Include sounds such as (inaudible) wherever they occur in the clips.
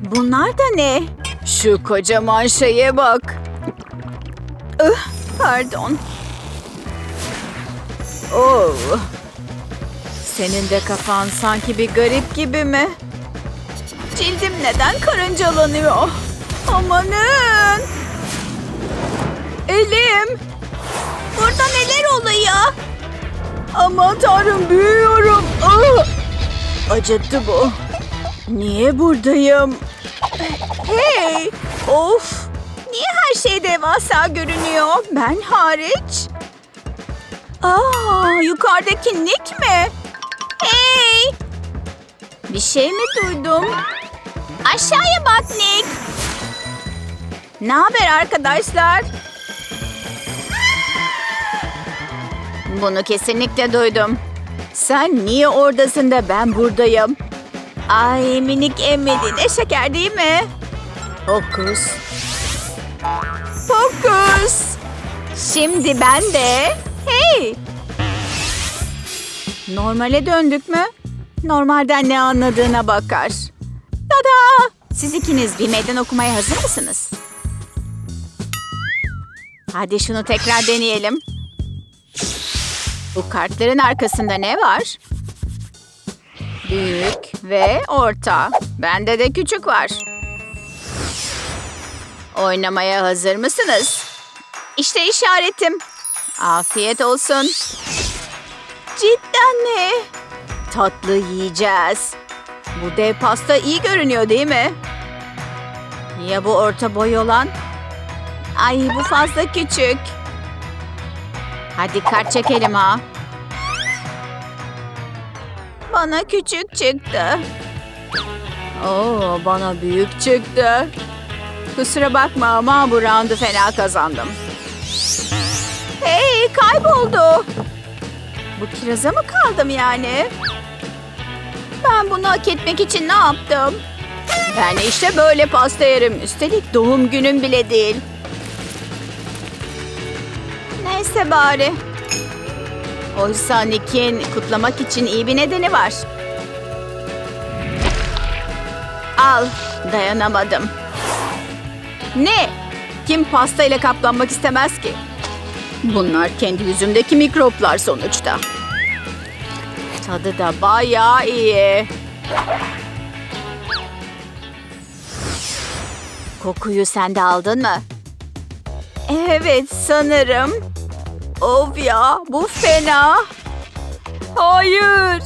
Bunlar da ne? Şu kocaman şeye bak. Ih, pardon. Oh. Senin de kafan sanki bir garip gibi mi? Cildim neden karıncalanıyor? Amanın! Elim! Burada neler oluyor? Aman tanrım büyüyorum. Ah! Acıttı bu. Niye buradayım? Hey! Of! Niye her şey devasa görünüyor? Ben hariç? Aa, yukarıdaki Nick mi? Hey! Bir şey mi duydum? Aşağıya bak Nick. Ne haber arkadaşlar? Bunu kesinlikle duydum. Sen niye oradasın da ben buradayım? Ay minik emmedi ne şeker değil mi? Fokus. Fokus. Şimdi ben de. Hey. Normale döndük mü? Normalden ne anladığına bakar. Tada! Siz ikiniz bir meydan okumaya hazır mısınız? Hadi şunu tekrar deneyelim. Bu kartların arkasında ne var? Büyük ve orta. Bende de küçük var. Oynamaya hazır mısınız? İşte işaretim. Afiyet olsun. Cidden mi? Tatlı yiyeceğiz. Bu dev pasta iyi görünüyor değil mi? Ya bu orta boy olan? Ay bu fazla küçük. Hadi kart çekelim ha. Bana küçük çıktı. Oo, bana büyük çıktı. Kusura bakma ama bu roundu fena kazandım. Hey kayboldu. Bu kiraza mı kaldım yani? Ben bunu hak etmek için ne yaptım? Ben işte böyle pasta yerim. Üstelik doğum günüm bile değil. Neyse bari. Oysa Nick'in kutlamak için iyi bir nedeni var. Al, dayanamadım. Ne? Kim pastayla kaplanmak istemez ki? Bunlar kendi yüzümdeki mikroplar sonuçta. Tadı da bayağı iyi. Kokuyu sen de aldın mı? Evet sanırım. Of ya bu fena. Hayır.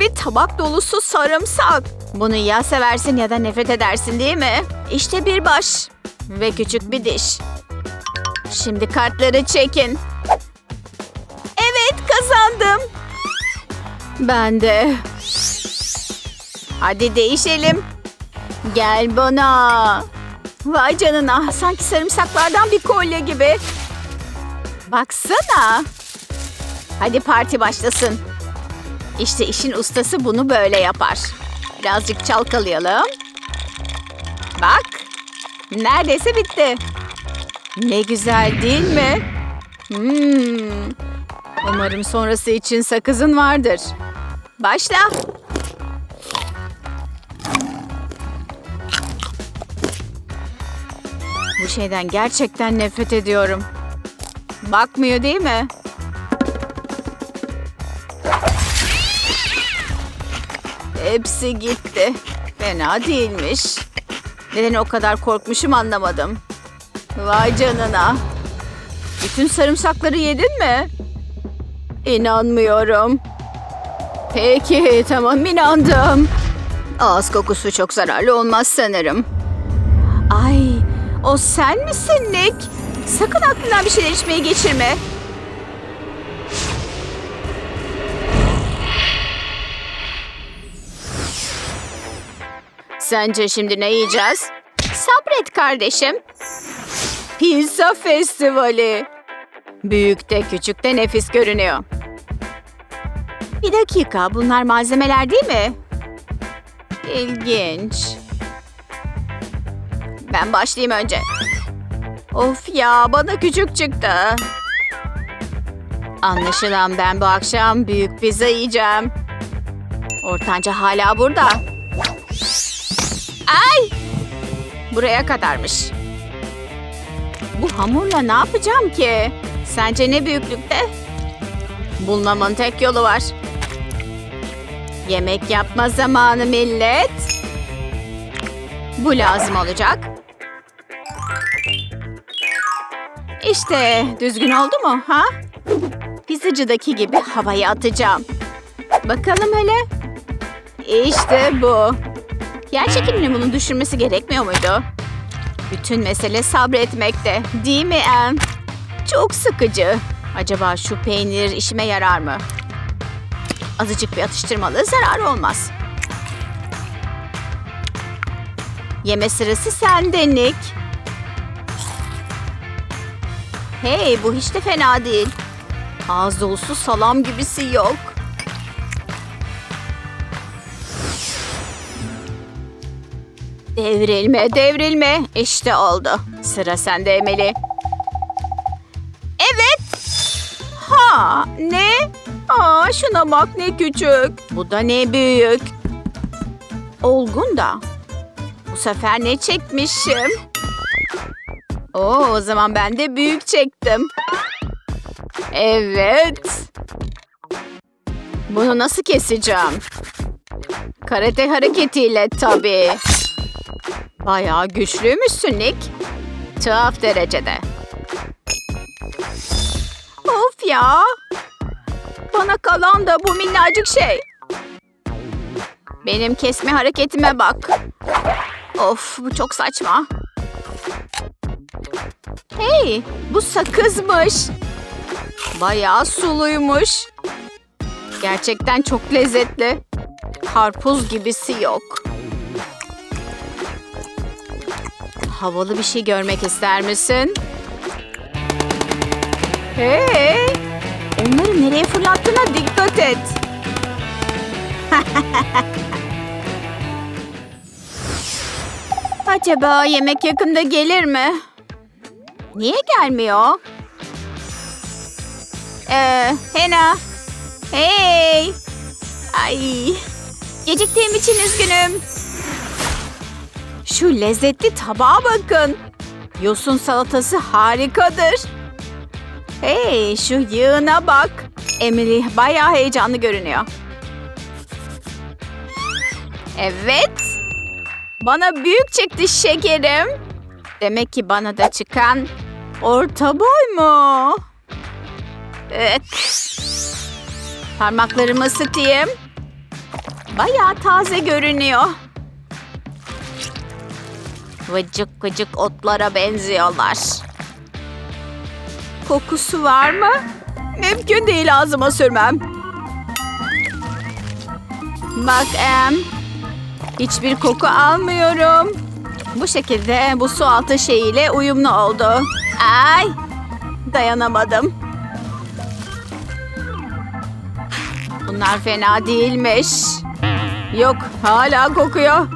Bir tabak dolusu sarımsak. Bunu ya seversin ya da nefret edersin değil mi? İşte bir baş. Ve küçük bir diş. Şimdi kartları çekin. Evet kazandım. Ben de. Hadi değişelim. Gel bana. Vay canına sanki sarımsaklardan bir kolye gibi. Baksana. Hadi parti başlasın. İşte işin ustası bunu böyle yapar. Birazcık çalkalayalım. Bak. Neredeyse bitti. Ne güzel değil mi? Hmm. Umarım sonrası için sakızın vardır. Başla. Bu şeyden gerçekten nefret ediyorum. Bakmıyor değil mi? Hepsi gitti. Fena değilmiş. Neden o kadar korkmuşum anlamadım. Vay canına. Bütün sarımsakları yedin mi? İnanmıyorum. Peki tamam inandım. Ağız kokusu çok zararlı olmaz sanırım. Ay o sen misin Nick? Sakın aklından bir şeyler içmeyi geçirme. Sence şimdi ne yiyeceğiz? Sabret kardeşim. Pizza festivali. Büyük de küçük de nefis görünüyor. Bir dakika bunlar malzemeler değil mi? İlginç. Ben başlayayım önce. Of ya bana küçük çıktı. Anlaşılan ben bu akşam büyük pizza yiyeceğim. Ortanca hala burada. Ay! buraya kadarmış. Bu hamurla ne yapacağım ki? Sence ne büyüklükte? Bulmamın tek yolu var. Yemek yapma zamanı millet. Bu lazım olacak. İşte düzgün oldu mu ha? Pizzacıdaki gibi havaya atacağım. Bakalım hele. İşte bu. Yer bunu düşürmesi gerekmiyor muydu? Bütün mesele sabretmekte. Değil mi Anne? Çok sıkıcı. Acaba şu peynir işime yarar mı? Azıcık bir atıştırmalı zarar olmaz. Yeme sırası sende Nick. Hey bu hiç de fena değil. Ağız dolusu salam gibisi yok. Devrilme, devrilme. İşte oldu. Sıra sende Emeli. Evet. Ha, ne? Aa, şuna bak ne küçük. Bu da ne büyük. Olgun da. Bu sefer ne çekmişim? Oo, o zaman ben de büyük çektim. Evet. Bunu nasıl keseceğim? Karate hareketiyle tabii. Bayağı güçlüymüşsün Nick. Tuhaf derecede. Of ya. Bana kalan da bu minnacık şey. Benim kesme hareketime bak. Of bu çok saçma. Hey bu sakızmış. Bayağı suluymuş. Gerçekten çok lezzetli. Karpuz gibisi yok. Havalı bir şey görmek ister misin? Hey! Onları nereye fırlattığına dikkat et. (laughs) Acaba yemek yakında gelir mi? Niye gelmiyor? Ee, Hena. Hey! Ay! Geciktiğim için üzgünüm. Şu lezzetli tabağa bakın. Yosun salatası harikadır. Hey şu yığına bak. Emily bayağı heyecanlı görünüyor. Evet. Bana büyük çıktı şekerim. Demek ki bana da çıkan orta boy mu? Evet. Parmaklarımı ısıtayım. Bayağı taze görünüyor. Vıcık vıcık otlara benziyorlar. Kokusu var mı? Mümkün değil ağzıma sürmem. Bak Em. Hiçbir koku almıyorum. Bu şekilde bu su altı şeyiyle uyumlu oldu. Ay! Dayanamadım. Bunlar fena değilmiş. Yok, hala kokuyor.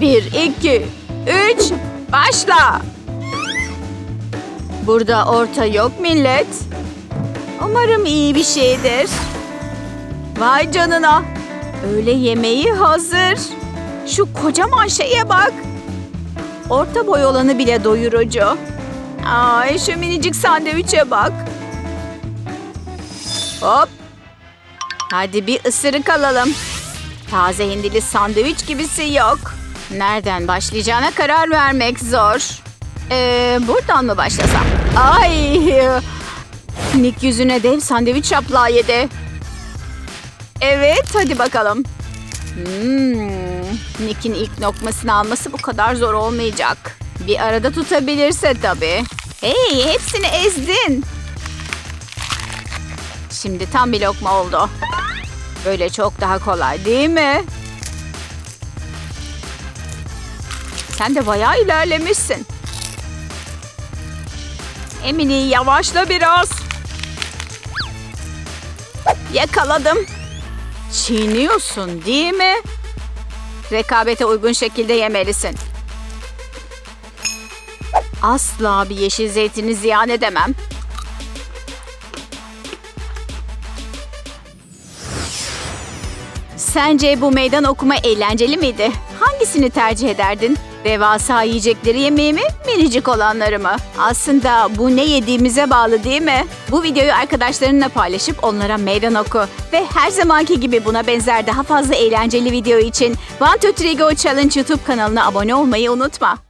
Bir, iki, üç, başla. Burada orta yok millet. Umarım iyi bir şeydir. Vay canına. Öğle yemeği hazır. Şu kocaman şeye bak. Orta boy olanı bile doyurucu. Ay şu minicik sandviçe bak. Hop. Hadi bir ısırık alalım. Taze hindili sandviç gibisi yok. Nereden başlayacağına karar vermek zor. Ee, buradan mı başlasam? Ay! Nick yüzüne dev sandviç şaplağı yedi. Evet, hadi bakalım. Hmm, Nick'in ilk lokmasını alması bu kadar zor olmayacak. Bir arada tutabilirse tabii. Hey, hepsini ezdin. Şimdi tam bir lokma oldu. Böyle çok daha kolay değil mi? Sen de bayağı ilerlemişsin. Emily yavaşla biraz. Yakaladım. Çiğniyorsun değil mi? Rekabete uygun şekilde yemelisin. Asla bir yeşil zeytini ziyan edemem. Sence bu meydan okuma eğlenceli miydi? Hangisini tercih ederdin? Devasa yiyecekleri yemeği mi, minicik olanları mı? Aslında bu ne yediğimize bağlı değil mi? Bu videoyu arkadaşlarınla paylaşıp onlara meydan oku. Ve her zamanki gibi buna benzer daha fazla eğlenceli video için One Two Three Go Challenge YouTube kanalına abone olmayı unutma.